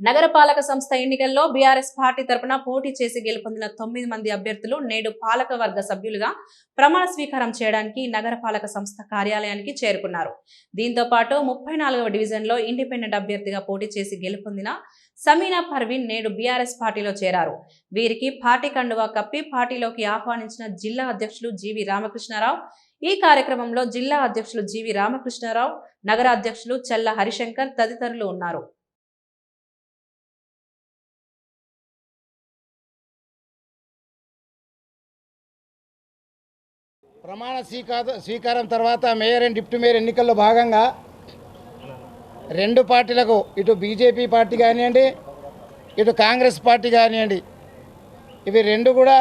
నగరపాలక సంస్థ ఎన్నికల్లో బీఆర్ఎస్ పార్టీ తరపున పోటీ చేసి గెలుపొందిన తొమ్మిది మంది అభ్యర్థులు నేడు పాలక వర్గ సభ్యులుగా ప్రమాణ స్వీకారం చేయడానికి నగరపాలక సంస్థ కార్యాలయానికి చేరుకున్నారు. దీంతో పాటు ముప్పై నాలుగవ డివిజన్లో ఇండిపెండెంట్ అభ్యర్థిగా పోటీ చేసి గెలుపొందిన సమీనా పర్వీన్ నేడు బీఆర్ఎస్ పార్టీలో చేరారు. వీరికి పార్టీ కండువా కప్పి పార్టీలోకి ఆహ్వానించిన జిల్లా అధ్యక్షులు జీవి రామకృష్ణారావు ఈ కార్యక్రమంలో జిల్లా అధ్యక్షులు జీవి రామకృష్ణారావు నగర అధ్యక్షులు చల్ల హరిశంకర్ తదితరులు ఉన్నారు. ప్రమాణ స్వీకార స్వీకారం తర్వాత మేయర్ అండ్ డిప్యూటీ మేయర్ ఎన్నికల్లో భాగంగా రెండు పార్టీలకు ఇటు బీజేపీ పార్టీ కానివ్వండి ఇటు కాంగ్రెస్ పార్టీ కానివ్వండి ఇవి రెండు కూడా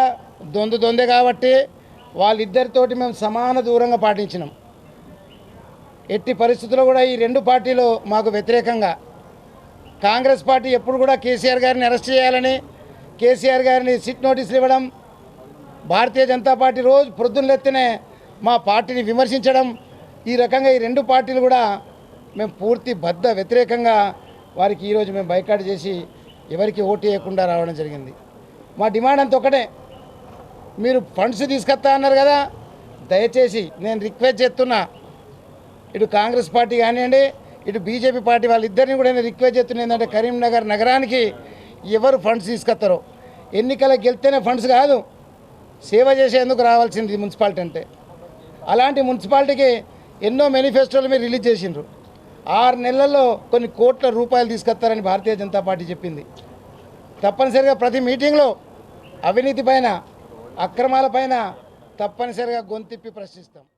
దొందు దొందే కాబట్టి వాళ్ళిద్దరితోటి మేము సమాన దూరంగా పాటించినాం. ఎట్టి పరిస్థితుల్లో కూడా ఈ రెండు పార్టీలు మాకు వ్యతిరేకంగా. కాంగ్రెస్ పార్టీ ఎప్పుడు కూడా కేసీఆర్ గారిని అరెస్ట్ చేయాలని కేసీఆర్ గారిని సిట్ నోటీసులు ఇవ్వడం భారతీయ జనతా పార్టీ రోజు ప్రొద్దునెత్తినే మా పార్టీని విమర్శించడం ఈ రకంగా ఈ రెండు పార్టీలు కూడా మేము పూర్తి బద్ద వ్యతిరేకంగా వారికి ఈరోజు మేము బైకాట్ చేసి ఎవరికి ఓటు వేయకుండా రావడం జరిగింది. మా డిమాండ్ అంత ఒకటే. మీరు ఫండ్స్ తీసుకొస్తా అన్నారు కదా దయచేసి నేను రిక్వెస్ట్ చేస్తున్నా ఇటు కాంగ్రెస్ పార్టీ కానివ్వండి ఇటు బీజేపీ పార్టీ వాళ్ళిద్దరిని కూడా నేను రిక్వెస్ట్ చేస్తున్నా ఏంటంటే కరీంనగర్ నగరానికి ఎవరు ఫండ్స్ తీసుకొస్తారో. ఎన్నికలకు గెలిస్తేనే ఫండ్స్ కాదు సేవ చేసేందుకు రావాల్సింది మున్సిపాలిటీ అంటే. అలాంటి మున్సిపాలిటీకి ఎన్నో మేనిఫెస్టోలు మీరు రిలీజ్ చేసిండ్రు. ఆరు నెలల్లో కొన్ని కోట్ల రూపాయలు తీసుకొస్తారని భారతీయ జనతా పార్టీ చెప్పింది. తప్పనిసరిగా ప్రతి మీటింగ్లో అవినీతి పైన అక్రమాల పైన తప్పనిసరిగా గొంతిప్పి ప్రశ్నిస్తాం.